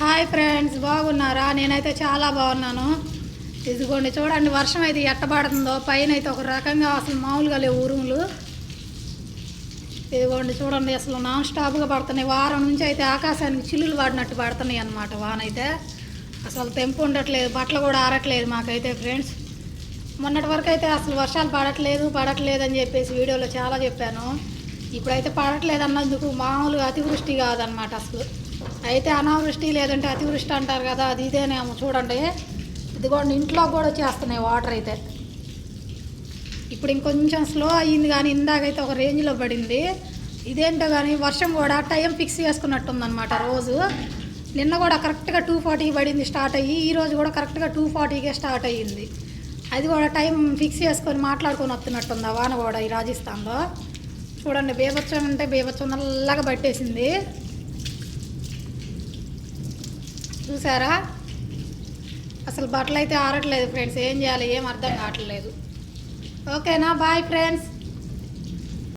Hi friends బాగున్నారా? నేనైతే చాలా బాగున్నాను. ఇదిగోండి చూడండి వర్షం అయితే ఎట్టబడుతుందో పైన అయితే ఒక రకంగా అసలు మామూలుగా లేవు ఉరుములు. ఇదిగోండి చూడండి అసలు నాన్ స్టాప్గా పడుతున్నాయి. వారం నుంచి అయితే ఆకాశానికి చిల్లులు పడినట్టు పడుతున్నాయి అన్నమాట వానైతే అసలు తెంపు ఉండట్లేదు బట్టలు కూడా ఆరట్లేదు మాకైతే ఫ్రెండ్స్ మొన్నటి వరకు అయితే అసలు వర్షాలు పడట్లేదు పడట్లేదు అని చెప్పేసి వీడియోలో చాలా చెప్పాను. ఇప్పుడైతే పడట్లేదు అన్నందుకు మామూలుగా అతివృష్టి కాదనమాట అసలు. అయితే అనావృష్టి లేదంటే అతివృష్టి అంటారు కదా అది ఇదేనేమో చూడండి. ఇదిగోండి ఇంట్లో కూడా వచ్చేస్తున్నాయి వాటర్ అయితే. ఇప్పుడు ఇంకొంచెం స్లో అయ్యింది కానీ ఇందాకైతే ఒక రేంజ్లో పడింది. ఇదేంటో కానీ వర్షం కూడా టైం ఫిక్స్ చేసుకున్నట్టుందన్నమాట రోజు. నిన్న కూడా కరెక్ట్గా టూ ఫార్టీకి పడింది స్టార్ట్ అయ్యి ఈరోజు కూడా కరెక్ట్గా టూ ఫార్టీకే స్టార్ట్ అయ్యింది. అది కూడా టైం ఫిక్స్ చేసుకొని మాట్లాడుకొని వస్తున్నట్టుంది ఆ వాన కూడా ఈ రాజస్థాన్లో? చూడండి బీభత్సం అంటే బీభత్సం నల్లగా పట్టేసింది. చూసారా? అసలు బట్టలు అయితే ఆరట్లేదు ఫ్రెండ్స్ ఏం చేయాలి? ఏం అర్థం కావట్లేదు. ఓకేనా? Bye friends.